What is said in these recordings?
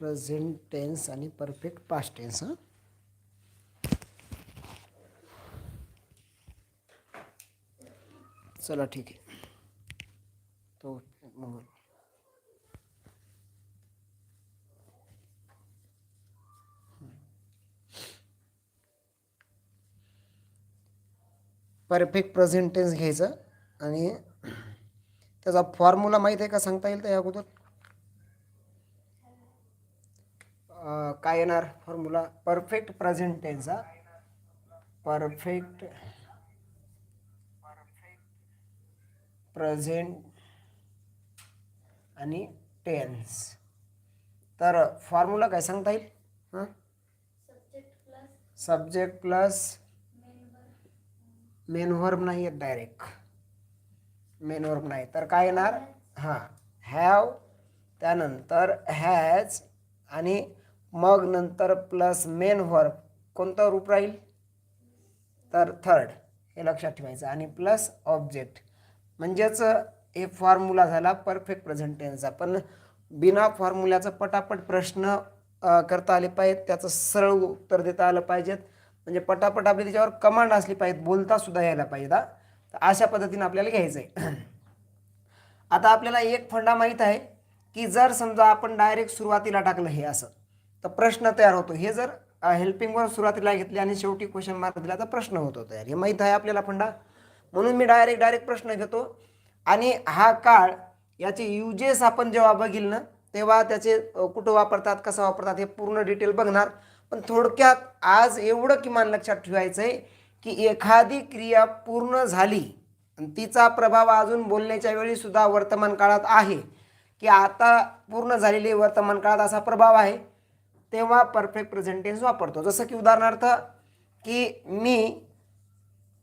Present tense आणि perfect past tense हां. चला ठीक आहे. तो मग परफेक्ट प्रेझेंट टेन्स घ्यायचं आणि त्याचा फॉर्म्युला माहीत आहे का सांगता येईल तर या अगोदर अं, काय येणार फॉर्म्युला परफेक्ट प्रेझेंट टेन्स हा. परफेक्ट प्रेझेंट आणि टेन्स तर फॉर्म्युला काय सांगता येईल? हां? सब्जेक्ट प्लस मेन वर्ब नाही आहेत डायरेक्ट मेन वर्ब नाही. तर काय येणार? हां. हॅव त्यानंतर हॅज आणि मग नंतर प्लस मेन वर्ब कोणतं रूप राहील? तर थर्ड हे लक्षात ठेवायचं. आणि प्लस ऑब्जेक्ट. म्हणजेच हे फॉर्म्युला झाला परफेक्ट प्रेझेंट टेन्सचा पण बिना फॉर्म्युल्याचं पटापट प्रश्न करता आले पाहिजेत. त्याचं सरळ उत्तर देता आलं पाहिजेत. म्हणजे पटापट आपली त्याच्यावर कमांड असली पाहिजेत. बोलता सुद्धा यायला पाहिजे तर अशा पद्धतीने आपल्याला घ्यायचं आहे आता आपल्याला एक फंडा माहीत आहे की जर समजा आपण डायरेक्ट सुरुवातीला टाकलं हे असं तर प्रश्न तयार होतो. हे जर हेल्पिंगवर सुरुवातीला घेतले आणि शेवटी क्वेश्चन मार्क दिला तर प्रश्न होतो तयार हे माहीत आहे आपल्याला फंडा? म्हणून मी डायरेक्ट डायरेक्ट प्रश्न घेतो. आणि हा काळ याचे युजेस आपण जेव्हा बघील ना तेव्हा त्याचे कुठं वापरतात कसं वापरतात हे पूर्ण डिटेल बघणार. पण थोडक्यात आज एवढं किमान लक्षात ठेवायचं आहे की एखादी क्रिया पूर्ण झाली आणि तिचा प्रभाव अजून बोलण्याच्या वेळी सुद्धा वर्तमान काळात आहे. की आता पूर्ण झालेली वर्तमान काळात असा प्रभाव आहे. तेव्हा परफेक्ट प्रेझेंटेन्स वापरतो. जसं की उदाहरणार्थ की मी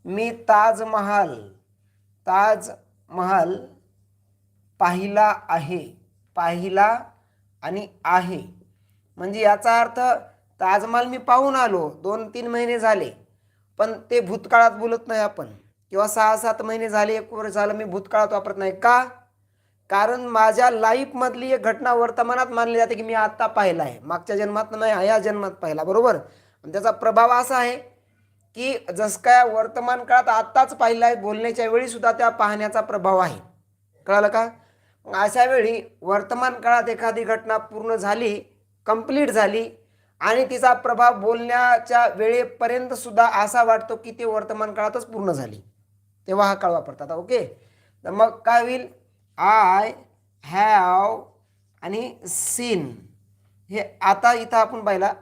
मी ताजमहाल ताजमहाल पाहिला आहे पाहिला आणि आहे. म्हणजे याचा अर्थ ताजमहाल मी पाहून आलो दोन तीन महिने झाले पण ते भूतकाळात बोलत नाही आपण. किंवा सहा सात महिने झाले एक वर्ष झालं मी भूतकाळात वापरत नाही. का? कारण माझ्या लाईफमधली एक घटना वर्तमानात मानली जाते की मी आत्ता पाहिला आहे. मागच्या जन्मात नाही या जन्मात पाहिला बरोबर? आणि त्याचा प्रभाव असा आहे की जसं काय वर्तमान काळात आत्ताच पाहिलं आहे बोलण्याच्या वेळी सुद्धा त्या पाहण्याचा प्रभाव आहे. कळालं का? मग अशा वेळी वर्तमान काळात एखादी घटना पूर्ण झाली कंप्लीट झाली आणि तिचा प्रभाव बोलण्याच्या वेळेपर्यंत सुद्धा असा वाटतो की ते वर्तमान काळातच पूर्ण झाली. तेव्हा हा काळ वापरतात ओके? तर मग काय होईल? आय हॅव आणि सीन. हे आता इथं आपण पाहिला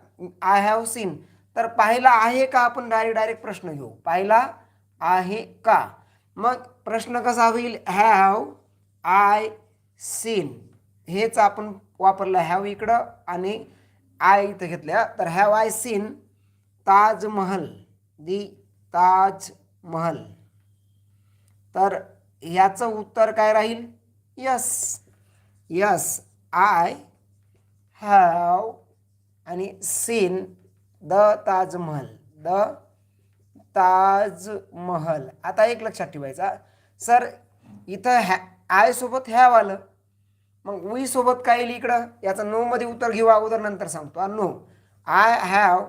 आय हॅव सीन. तर पाहिला आहे का आपण डायरेक्ट डायरेक्ट प्रश्न घेऊ? पाहिला आहे का? मग प्रश्न कसा होईल? Have I seen. हेच आपण वापरलं हॅव इकडं आणि आय इथं घेतल्या. तर have I seen Taj Mahal. The Taj Mahal. तर ह्याचं उत्तर काय राहील? यस यस आय हॅव आणि seen the Taj Mahal the Taj Mahal आता एक लक्षात ठेवायचा. सर इथं हॅ आय सोबत हॅव आलं. मग वी सोबत काय येईल इकडं? याचं नो मध्ये उत्तर घेऊ अगोदर नंतर सांगतो. No I have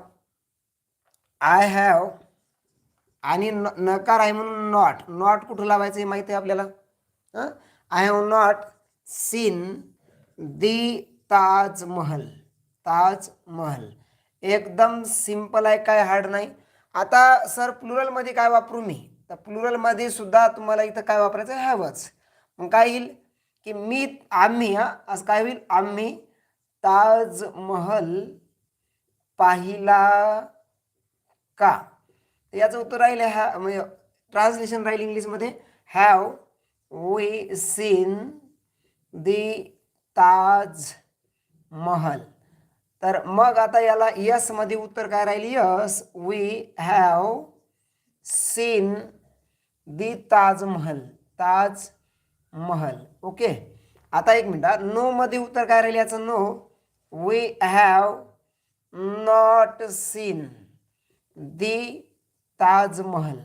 I have आणि न नकार आहे म्हणून नॉट नॉट कुठं लावायचं हे माहिती आहे आपल्याला? I have not seen the Taj Mahal Taj Mahal एकदम सिंपल आहे काय हार्ड नाही. आता सर प्लुरलमध्ये काय वापरू मी? तर प्लुरलमध्ये सुद्धा तुम्हाला इथं काय वापरायचं हॅवच. मग काय येईल? की मी आम्ही हा असं काय होईल? आम्ही ताजमहल पाहिला का? याचं उत्तर म्हणजे राहील ह्या म्हणजे ट्रान्सलेशन राहील इंग्लिशमध्ये have we seen the Taj Mahal. तर मग आता याला यसमध्ये उत्तर काय राहील? Yes we have seen the Taj Mahal Taj Mahal. Okay? आता एक मिनिट नो मध्ये उत्तर काय राहील याचं? No. We have not seen the Taj Mahal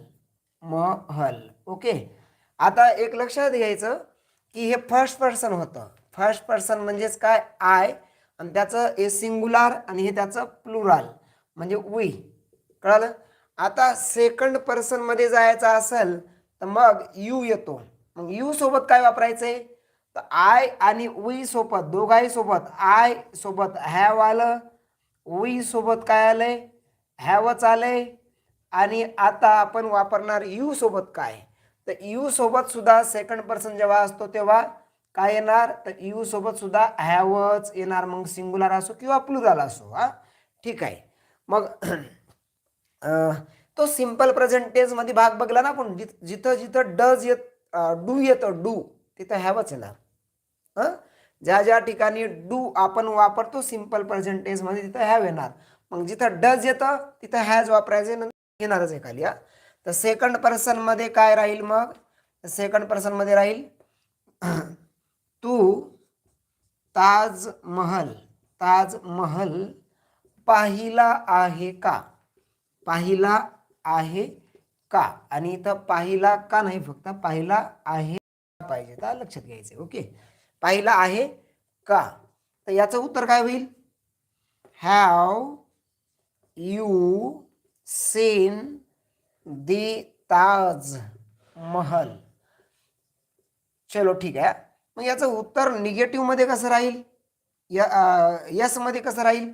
Mahal. Okay? आता एक लक्षात घ्यायचं की हे फर्स्ट पर्सन होतं. फर्स्ट पर्सन म्हणजेच काय? आय आणि त्याचं हे सिंगुलार आणि हे त्याचं प्लुराल म्हणजे वी कळालं? आता सेकंड पर्सनमध्ये जायचं असेल तर मग यू येतो. मग यू सोबत काय वापरायचं आहे तर आय आणि वी सोबत दोघाही सोबत आय सोबत हॅव आलं वी सोबत काय आलंय? हॅवच आलंय. आणि आता आपण वापरणार यू सोबत काय? तर यू सोबत सुद्धा सेकंड पर्सन जेव्हा असतो तेव्हा काय येणार? तर यू सोबत सुद्धा हॅवच येणार मग सिंगुलर असो किंवा प्लुरल असो हा? ठीक आहे. मग तो सिंपल प्रेझेंटमध्ये भाग बघला ना आपण जिथं जिथं डज येत डू येतं डू तिथं हॅवच येणार. हं? ज्या ज्या ठिकाणी डू आपण वापरतो सिंपल प्रेझेंटमध्ये तिथं हॅव येणार. मग जिथं डज येतं तिथं हॅज वापरायचं येणारच आहे खाली हा? तर सेकंड पर्सनमध्ये काय राहील मग? सेकंड पर्सनमध्ये राहील तू ताजमहल ताजमहल पाहिला आहे का? पाहिला आहे का? आणि इथं पाहिला का नाही? फक्त पाहिला आहे पाहिजे. तर लक्षात घ्यायचं ओके पाहिला आहे का? तर याचं उत्तर काय होईल? Have you seen the Taj Mahal. चलो ठीक आहे. मग याचं उत्तर निगेटिव्हमध्ये कसं राहील? यसमध्ये कसं राहील?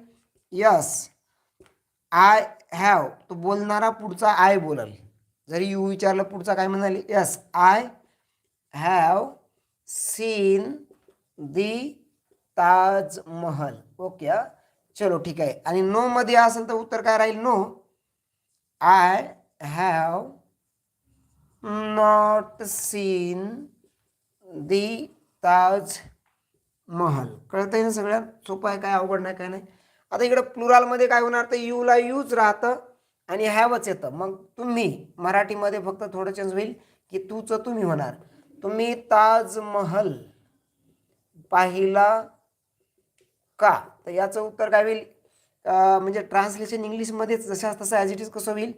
यस आय हॅव तो बोलणारा पुढचा आय बोलल. जरी यू विचारलं पुढचा काय म्हणाले? Yes I have seen the Taj Mahal okay चलो ठीक आहे. आणि नो मध्ये असेल तर उत्तर काय राहील? No I have not seen the Taj Mahal कळतंय ना सगळ्यात? सोपं आहे काय अवघड नाही काय नाही. आता इकडे प्लुरालमध्ये काय होणार तर यूला यूज राहतं आणि हॅवच येतं. मग तुम्ही मराठीमध्ये फक्त थोडं चेंज होईल की तूच तुम्ही होणार. तुम्ही ताजमहल पाहिला का? तर याचं उत्तर काय होईल? म्हणजे ट्रान्सलेशन इंग्लिशमध्येच जशा तसं ॲज इट इज कसं होईल?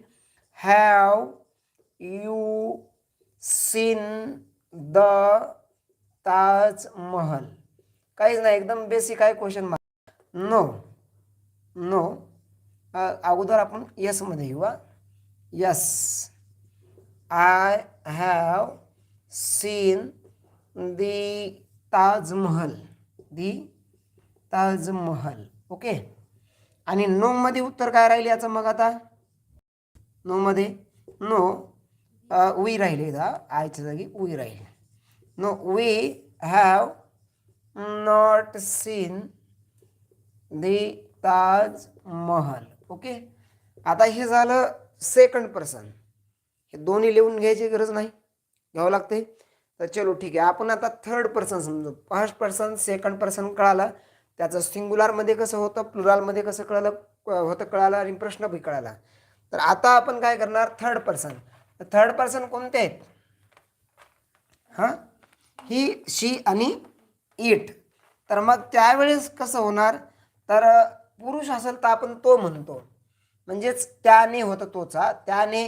Have you seen the Taj Mahal काहीच नाही एकदम बेसिक आहे क्वेश्चन मार्क नो नो अगोदर आपण यसमध्ये येऊ yes I have seen the Taj Mahal the Taj Mahal okay आणि नोमध्ये उत्तर काय राहील याचं मग आता? नोमध्ये नो वी राहील इथं आयच्या जागी वी राहील. No we have not seen the Taj Mahal okay आता हे झालं सेकंड पर्सन हे दोन्ही लिहून घ्यायची गरज नाही. घ्यावं लागते. तर चलो ठीक आहे. आपण आता थर्ड पर्सन समजू. फर्स्ट पर्सन सेकंड पर्सन कळालं. त्याचं सिंग्युलरमध्ये कसं होतं प्लुरालमध्ये कसं कळालं क- होतं कळालं आणि प्रश्न बी कळाला. तर आता आपण काय करणार? थर्ड पर्सन थर्ड पर्सन कोणते आहेत? हां? ही शी आणि इट तर मग त्यावेळेस कसं होणार? तर पुरुष असेल तर आपण तो म्हणतो. म्हणजेच त्याने होतं तोचा. त्याने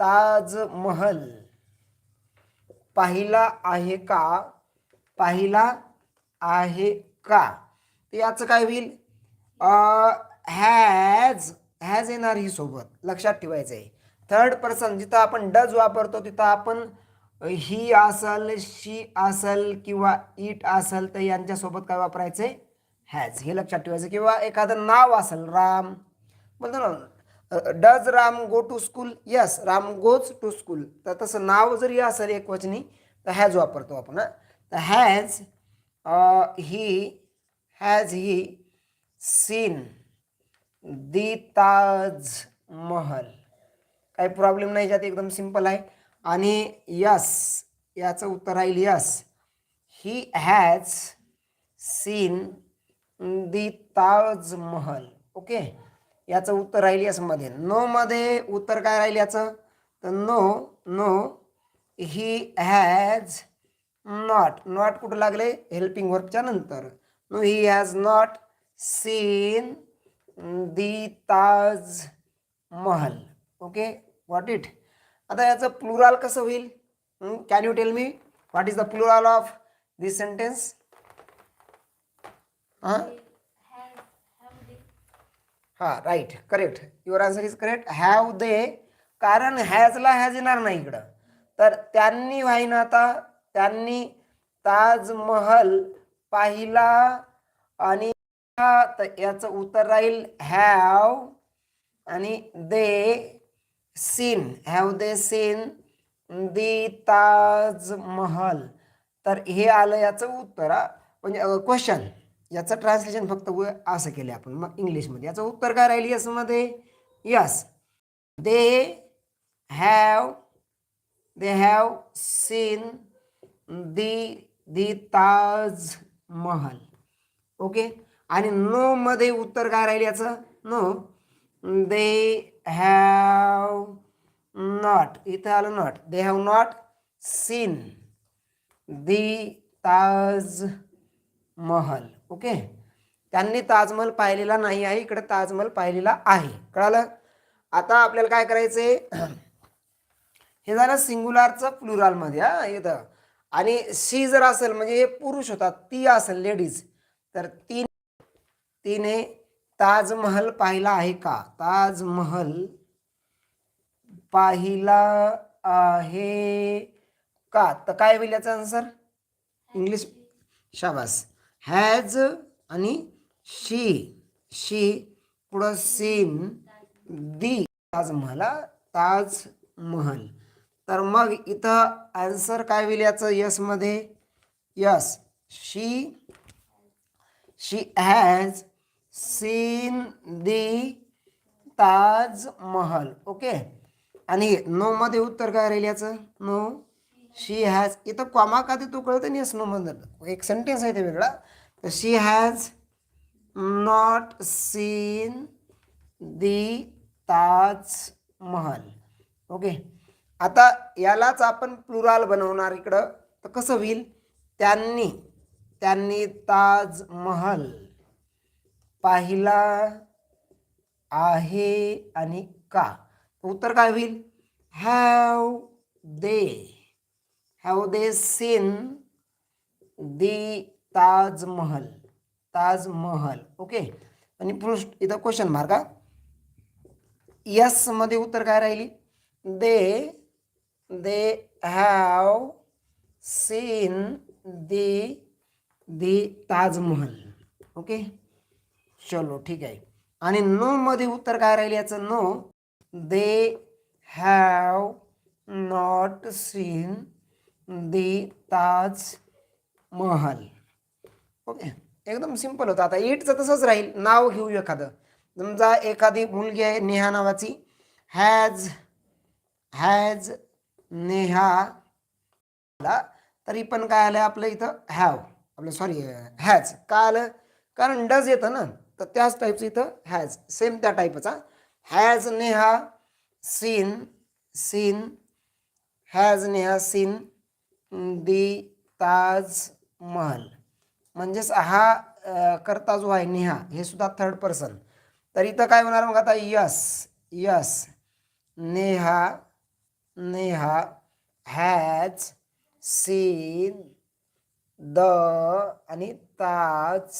ताजमहल. पाहिला आहे का? पाहिला आहे का? तर याचं काय होईल? हॅज हॅज येणार ही सोबत. लक्षात ठेवायचं आहे थर्ड पर्सन जिथं आपण डज वापरतो तिथं आपण ही असल शी असल किंवा इट असल तर यांच्यासोबत काय वापरायचं आहे हॅज हे लक्षात ठेवायचं. किंवा एखादं नाव असेल राम. बोलतो ना does Ram go to school yes Ram goes to school तर तसं नाव जरी असेल एक वचनी तर हॅज वापरतो आपण तर has he has he seen the Taj Mahal. काही प्रॉब्लेम नाही ज्यात एकदम सिंपल आहे. आणि यस याचं उत्तर राहील yes. He has seen the Taj Mahal okay याचं उत्तर राहील यसमध्ये नोमध्ये उत्तर काय राहील याचं? तर no no he has not not कुठं लागले? हेल्पिंग वर्कच्या नंतर. No he has not seen the Taj Mahal. Okay what it आता याचं प्लुराल कसं होईल? Can you tell me what is the plural of this sentence हां हा right correct your answer is correct have they कारण हॅजला has येणार नाही इकडं. तर त्यांनी व्हाईन आता? त्यांनी ताजमहल पाहिला आणि तर याचं उत्तर राहील हॅव आणि they seen have they seen the Taj Mahal. तर हे आलं याचं उत्तर म्हणजे क्वेश्चन याचं ट्रान्सलेशन फक्त असं केलं आपण. मग इंग्लिशमध्ये. याचं उत्तर काय राहील यसमध्ये? Yes they have they have seen the the Taj Mahal okay? आणि नो मध्ये उत्तर काय राहील याचं? नो दे हॅव नॉट इथं आलं not they have not seen the Taj Mahal okay त्यांनी ताजमहल पाहिलेला नाही आहे. इकडे ताजमहल पाहिलेला आहे. कळालं? आता आपल्याला काय करायचंय? हे झालं सिंगुलारचं प्लुरालमध्ये हा येतं आणि शी जर असेल म्हणजे हे पुरुष होतात ती असेल लेडीज तर ती तिने ताजमहल पाहिला आहे का? ताजमहल पाहिला आहे का? तर काय होईल याचा आन्सर इंग्लिश शाबास. हॅज आणि शी शी पुढं सीन दी ताजमहल ताजमहल. तर मग इथं आन्सर काय होईल याचं? यसमध्ये yes she she has seen the Taj Mahal okay? आणि नऊ मध्ये उत्तर काय राहील याचं? नो शी हॅज इथं कॉमा का तो कळतं नाही नो मध्ये एक सेंटेन्स आहे ते वेगळा. तर she has not seen the Taj Mahal okay? आता यालाच आपण प्लुराल बनवणार इकडं. तर कसं होईल? त्यांनी त्यांनी ताजमहल पाहिला आहे आणि का? उत्तर काय होईल? Have they. Have they seen the Taj Mahal. Taj Mahal. Okay? आणि पृष्ठ इथं क्वेश्चन मार्क हा. यसमध्ये उत्तर काय राहिली? They they have seen the the Taj Mahal. Okay? चलो ठीक आहे. आणि नो मध्ये उत्तर काय राहील याचं? No they have not seen the Taj Mahal okay एकदम सिंपल होतं. आता इटचं तसंच राहील. नाव घेऊ एखादं. समजा एखादी मुलगी आहे नेहा नावाची. Has has Neha. तरी पण काय आलं आपलं इथं? हॅव आपलं सॉरी हॅज का आलं? कारण डज येतं ना. तर त्याच टाईपचं इथं हॅज सेम त्या टाईपचा has Neha seen seen has Neha seen the Taj Mahal. म्हणजेच हा करता जो आहे नेहा हे सुद्धा थर्ड पर्सन तर इथं काय होणार मग आता? Yes yes Neha Neha has seen the आणि ताज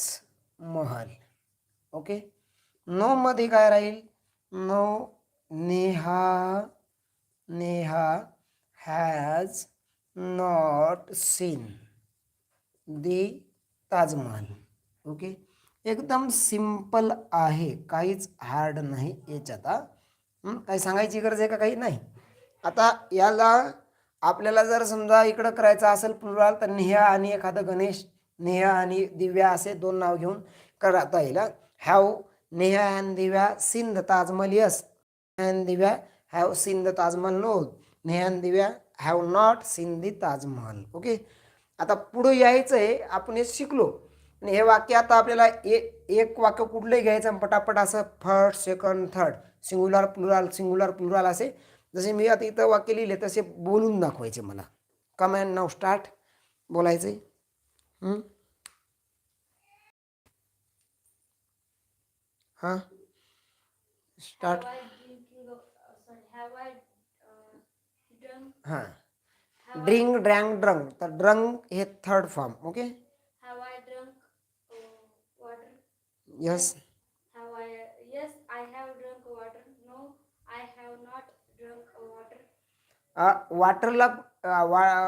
महल. ओके? नो मध्ये काय राहील? No Neha Neha has not seen the Taj Mahal okay? एकदम सिंपल आहे. काहीच हार्ड नाही याच्यात हा. काही सांगायची गरज आहे का? काही नाही. आता याला आपल्याला जर समजा इकडं करायचं असेल प्लुराल तर नेहा आणि एखादं गणेश नेहा आणि दिव्या असे दोन नाव घेऊन करता येईल have Neha and Divya seen Taj Mahal yes. And Divya have seen Taj Mahal no. Neha and Divya have not seen the Taj Mahal. Okay? आता पुढं यायचं आहे आपण हे शिकलो. आणि हे वाक्य आता आपल्याला ए एक वाक्य कुठलंही घ्यायचं पटापट असं first second third singular plural singular plural असे. जसे मी आता इथं वाक्य लिहिले तसे बोलून दाखवायचे मला. कमॅन नाव स्टार्ट बोलायचे हाँ? स्टार्ट हाँ। ड्रिंक ड्रैंग ड्रंक तो ड्रंक हे third form okay yes वाटरला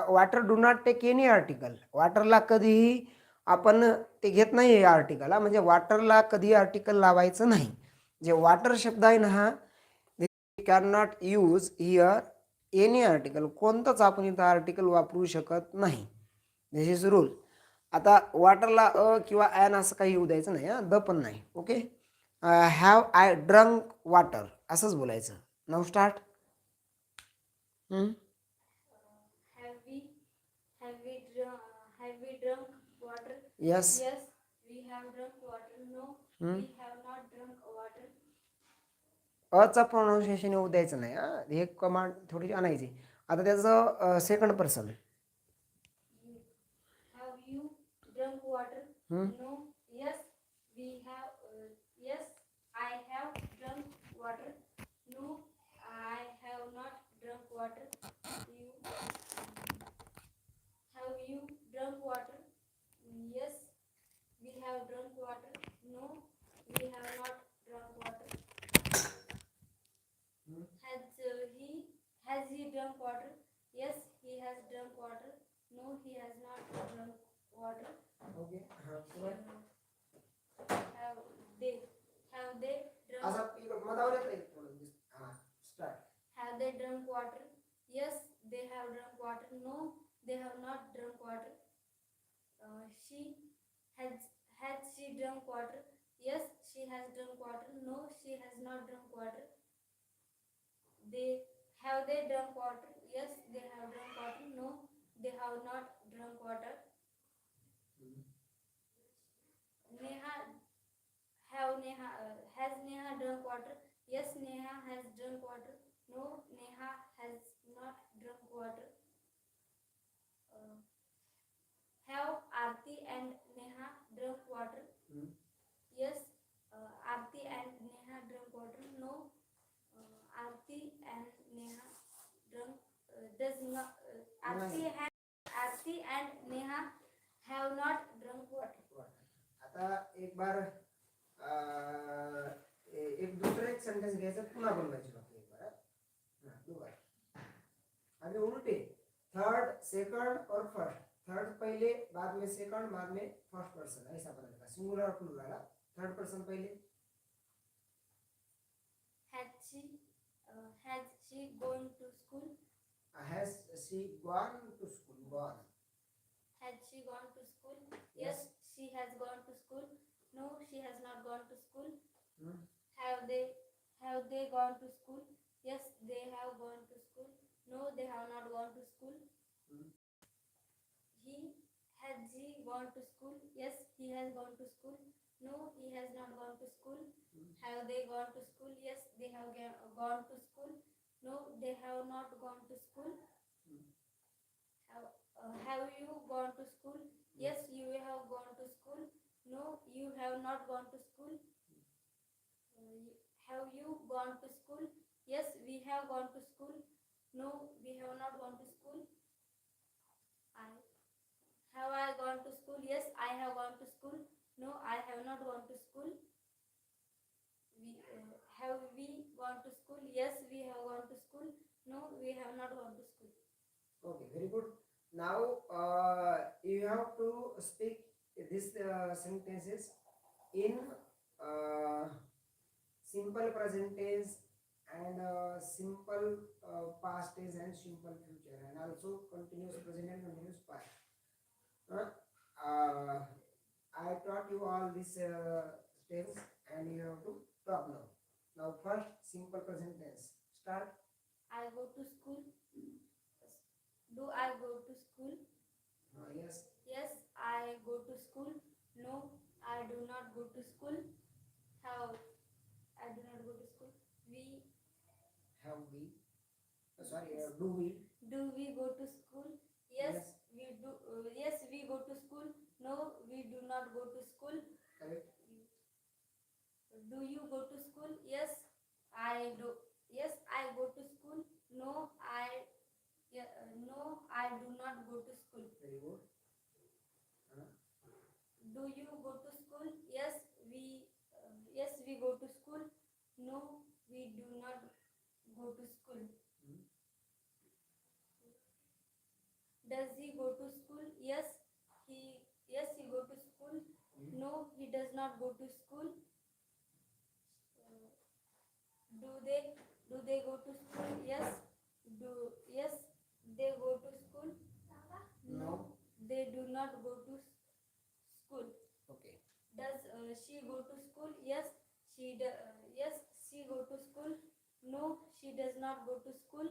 water do not take any article वॉटरला कभी ही आपण ते घेत नाही हे आर्टिकलला म्हणजे वॉटरला कधी आर्टिकल लावायचं नाही. जे वॉटर शब्द आहे ना हा can not use here any article कोणतंच आपण इथं आर्टिकल वापरू शकत नाही. दिस इज रूल आता वॉटरला अ किंवा ॲन असं काही येऊ द्यायचं नाही हां. द पण नाही. Okay have I drunk water असंच बोलायचं. नाव start Have we have we drunk have we drunk yes Yes, we have drunk water. No, Hmm. we have not drunk water. अचा प्रोनाऊन्सिएशन येऊ द्यायचं नाही हां हे कमांड थोडीशी आणायची आता त्याचं second person You have you drunk water? have drunk water? No, we have not drunk water. Has uh, he has he drunk water? Yes, he has drunk water. No, he has not drunk water. Okay. Have they have they drunk? Start. Have they drunk water? Yes, they have drunk water. No, they have not drunk water. Uh, she has drunk water? Yes, she has drunk water. No, she has not drunk water. They have they drunk water? Yes, they have drunk water. No, they have not drunk water. Neha have Neha uh, has Neha drunk water? Yes, Neha has drunk water. No, Neha has not drunk water. Uh, have Aarti and Neha drunk water? Hmm. Yes, uh, Aarti and Neha drunk water. No, uh, Aarti and Neha drunk uh, does not. Uh, Aarti and Aarti and Neha have not drunk water. आता एक बार ए- एक दुसरं एक sentence घ्यायचं पुन्हा बनवायची फक्त एक बार हां? हां, दो बार आगे उल्टे थर्ड सेकंड और फर्स्ट थर्ड पहले बाद में सेकंड बाद में फर्स्ट पर्सन ऐसा बनेगा सिंगुलर और प्लूरल थर्ड पर्सन पहले Had she uh, has she going to school? Has she gone to school gone Had she gone to school? Yes, she has gone to school. No, she has not gone to school. Hmm. Have they have they gone to school? Yes, they have gone to school. No, they have not gone to school. Hmm. He has he gone to school? Yes, he has gone to school. No, he has not gone to school. Hmm. Have they gone to school? Yes, they have gone to school. No, they have not gone to school. Hmm. Have, uh, have you gone to school? Yes, you have gone to school. No, you have not gone to school. Uh, have you gone to school? Yes, we have gone to school. No, we have not gone to school. I have I gone to school? Yes, I have gone to school. No, I have not gone to school. We uh, have we gone to school? Yes, we have gone to school. No, we have not gone to school. Okay, very good. Now uh, you have to speak this uh, sentences in uh, simple present tense and uh, simple uh, past tense and simple future and also continuous present and continuous past. Uh, uh, I taught you all these uh, tense and you have to talk now. Now first simple present tense. Start. I go to school. Do I go to school? Uh, yes. Yes, I go to school. No, I do not go to school. How? I do not go to school. We Have we? uh, sorry, uh, do we? do we go to school? Yes, Yes. we do. Uh, yes, we go to school. No, we do not go to school. Correct. Do you go to school? Yes, I do. Yes, I go to school. No, I yeah, no, I do not go to school. Very good. Huh? Do you go to school? Yes, we uh, yes we go to school. No, we do not go to school. Hmm? Does he go to school? Yes, no, he does not go to school. Do they do they go to school? Yes. Do yes, they go to school? No. They do not go to school. Okay. Does uh, she go to school? Yes. She do, uh, yes, she go to school. No, she does not go to school.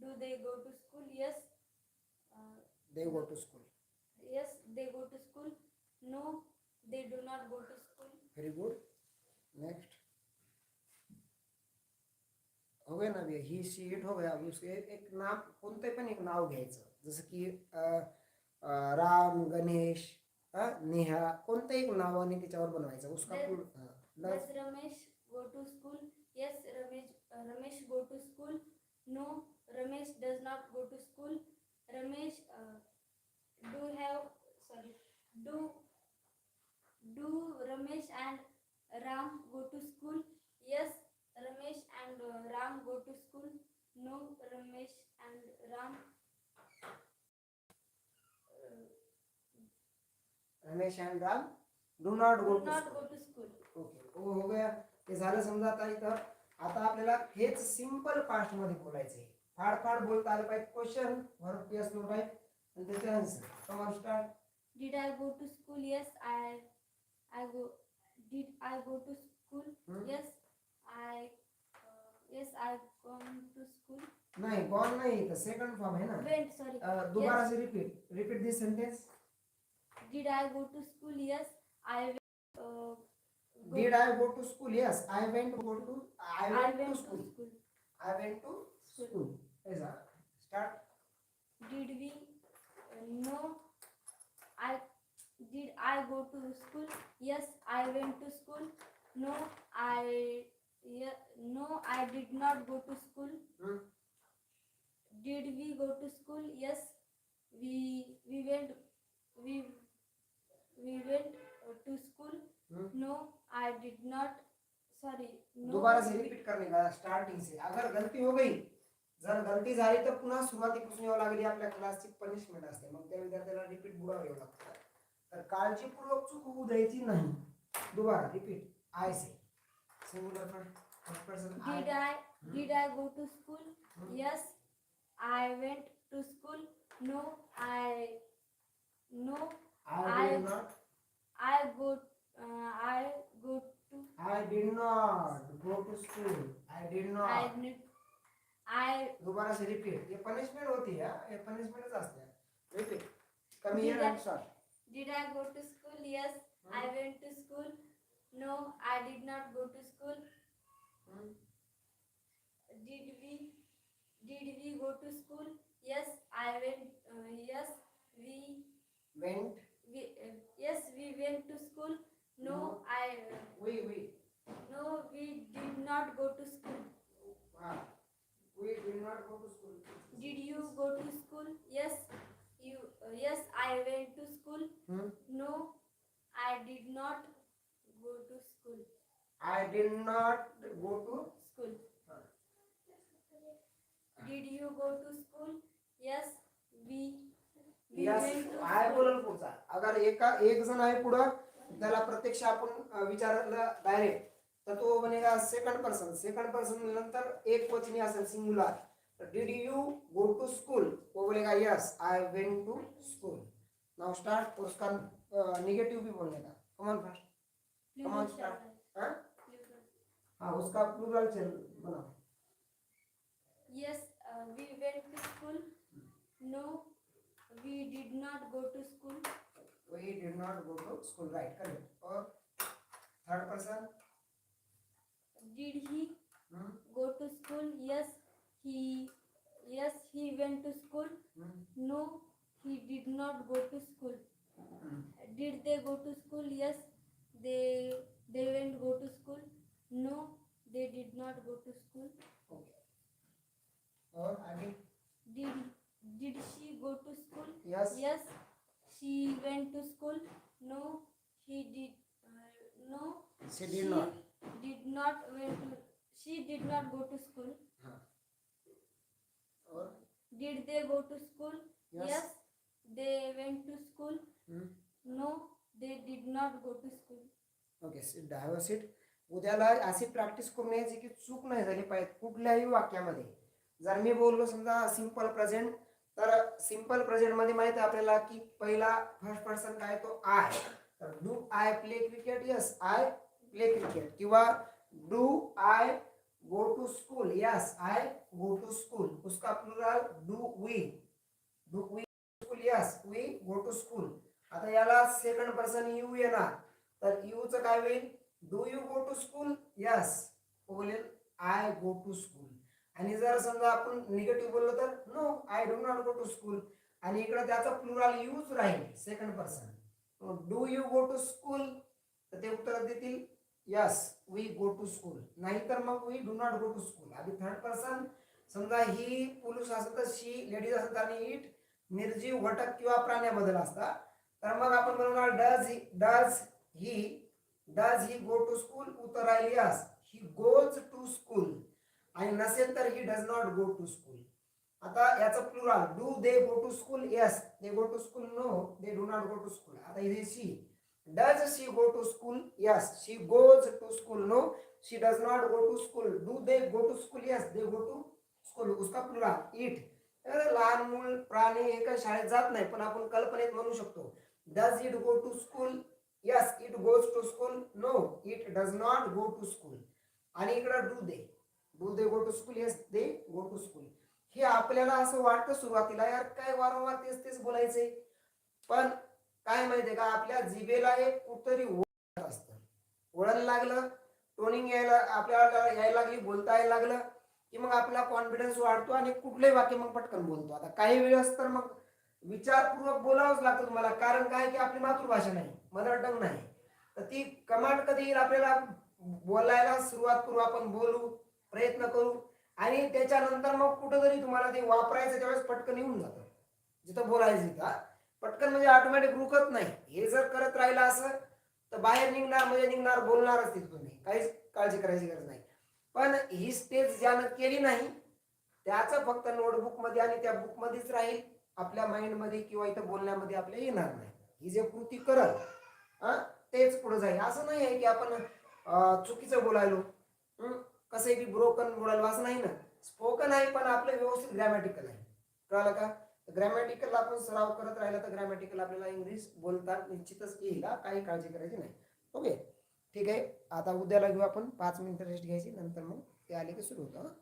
Do they go to school? Yes. Uh, they go to school. Yes, they go to school. No, they do not go to school very good next हो गया ना अभी ही शी it हो गया अभी उसके एक नाम कोणते पण एक नाव घ्यायचं जसं की राम गणेश हा नेहा कोणतं एक नावाने त्याच्यावर बनवायचं उसका Then- पूर्ण- हा, लस- does ramesh go to school yes ramesh uh, ramesh go to school no ramesh does not go to school ramesh uh, do ramesh and ram go to school yes ramesh and uh, ram go to school no ramesh and ram uh, Ramesh and Ram do not go to school okay ओ हो गया ते झालं समजा आता इथं आता आपल्याला हेच सिंपल पास्टमध्ये बोलायचं आहे फाड फाड बोलता आलं पाहिजे question work yes no right आणि त्याचे answer come on start Did I go to school? Yes, I I go. Did I go to school? Hmm? Yes, I uh, yes I gone to school. नाही gone नाही इथं second form आहे ना Went sorry. अं, दोबारा से repeat repeat this sentence Did I go to school? Yes, I went. Uh, go- did I go to school yes I went go to I I went to went to school school. I went to school ऐसा start Did we? Uh, no. I did I go to school? Yes, I went to school. No, I yeah, no I did not go to school. Hmm. Did we go to school? Yes, we we went we we went uh, to school. Hmm. No, I did not. Sorry. No. दोबारा से repeat करने का starting से अगर गलती हो गई जर गलती झाली तर पुन्हा सुरुवातीपासून यावं लागली आपल्या क्लासची पनिशमेंट असते मग त्या विद्यार्थ्याला रिपीट बुडावं लागतं तर काळजीपूर्वक चूक होऊ द्यायची नाही. दुबारा repeat I say singular person Did I I. Did I go to school? Hmm. Yes, I went to school. No, I no. I I- did not I go uh, I go to I did not go to school I did I not need I दोबारा से repeat ये punishment होती है. ये पनिशमेंटच असते. Repeat कमी Did I- Did I go to school? Yes. Hmm? I went to school. No, I did not go to school. Hmm? Did we did we go to school? Yes, I went. Uh, yes, we went. We uh, yes, we went to school. No, no. I. Uh, we we. No, we did not go to school. We did not go to school. Did you go to school? Yes, you. Uh, yes, I went to school. Hmm? No, I did not go to school. I did not go to School. हाँ. Did you go to school? Yes, we. we yes went to school. बोलल पुढचा अगर एका एक जण आहे पुढं त्याला प्रत्यक्ष आपण अ, विचारलं डायरेक्ट तर तो बनेगा सेकंड पर्सन सेकंड पर्सन नंतर एक वचनी असेल singular did you go to school वो बोलेगा yes I went to school now start उसका निगेटिव भी बोलने का come on first Plural Come on, start. हाँ हाँ उसका प्लूरल चल बनाओ Yes, uh, we went to school. No, we did not go to school. we did not go to school right correct और third person Did he Hmm? go to school? Yes, He, yes, he went to school. Hmm. No, he did not go to school. Hmm. Did they go to school? Yes, they they went go to school. No, they did not go to school. Okay. Or I mean, did did she go to school? Yes. Yes, she went to school. No, he did. Uh, no, she did not. Did not went. To, she did not go to school. Huh. और Did they go to school? Yes, they went to school. Hmm. No, they did not go to school. Okay sit have sit उद्याला अशी practice करून यायची की चूक नाही झाली पाहिजे कुठल्याही वाक्यामध्ये जर मी बोललो समजा सिंपल प्रेझेंट तर सिंपल प्रेझेंटमध्ये माहिती आहे आपल्याला की पहिला फर्स्ट पर्सन काय तो आय तर do I play cricket yes I play cricket किंवा do I go to school yes I go to school उसका plural do we do we school yes we go to school आता याला second person you येणार. तर यूचं काय होईल? Do you go to school yes बोलेल आय गो टू स्कूल आणि जर समजा आपण निगेटिव्ह बोललो तर no I do not go to school आणि इकडं त्याचा प्लुरल यूज राहील second person do you go to school तर ते उत्तर देतील yes we go to school नाहीतर मग we do not go to school आधी थर्ड पर्सन समजा ही पुरुष असत तर शी लेडीज असत आणि इट निर्जीव घटक किंवा प्राण्याबद्दल असतात. तर मग आपण म्हणणार does he does he does he go to school उत्तर आहे yes he goes to school आणि नसेल तर he does not go to school आता याचं plural do they go to school yes they go to school no they do not go to school आता इथे she does she go to school yes she goes to school no she does not go to school do they go to school yes they go to school उसका plural it लहान मूल प्राणी हे काही शाळेत जात नाही पण आपण कल्पनेत म्हणू शकतो. Does it go to school yes it goes to school no it does not go to school आणि इकडं do they do they go to school yes they go to school हे आपल्याला असं वाटतं सुरुवातीला यार काय वारंवार तेच तेच बोलायचंय. पण काय माहितीये का? आपल्या जिभेला एक कुठतरी ओळख असतं. वळण लागलं टोनिंग यायला आपल्याला यायला लागली बोलता यायला लागलं की मग आपला कॉन्फिडन्स वाढतो आणि कुठलंही वाक्य मग पटकन बोलतो. आता काही वेळेस तर मग विचारपूर्वक बोलावंच लागतं तुम्हाला कारण काय की आपली मातृभाषा नाही मदर टंग नाही. तर ती कमांड कधी येईल आपल्याला? बोलायला सुरुवात करू आपण बोलू प्रयत्न करू आणि त्याच्यानंतर मग कुठंतरी तुम्हाला ते वापरायचं त्यावेळेस पटकन येऊन जातं. जिथं बोलायचं तिथं पटकन म्हणजे ऑटोमॅटिक रुकत नाही. हे जर करत राहिलं असं तर बाहेर निघणार म्हणजे निघणार बोलणारच तिथं तुम्ही. काहीच काळजी करायची गरज नाही. पण ही स्टेज ज्यानं केली नाही त्याचं फक्त नोटबुकमध्ये आणि त्या बुकमध्येच राहील. आपल्या माइंडमध्ये किंवा इथं बोलण्यामध्ये आपल्या येणार नाही. ही जे कृती करल हा, तेच पुढे जाईल. असं नाही आहे की आपण चुकीचं बोलायलो. कसं कसंही बी ब्रोकन बोलायलो असं नाही ना. स्पोकन आहे पण आपलं व्यवस्थित ग्रॅमॅटिकल आहे. कळालं का? ग्रॅमॅटिकल आपण सराव करत राहिला तर ग्रॅमॅटिकल आपल्याला इंग्लिश बोलता निश्चितच येईल काही काळजी करायची नाही. ओके ठीक आहे? आता उद्याला घेऊ आपण. पाच मिनिटं रेस्ट घ्यायची नंतर मग ते आले की सुरू होतं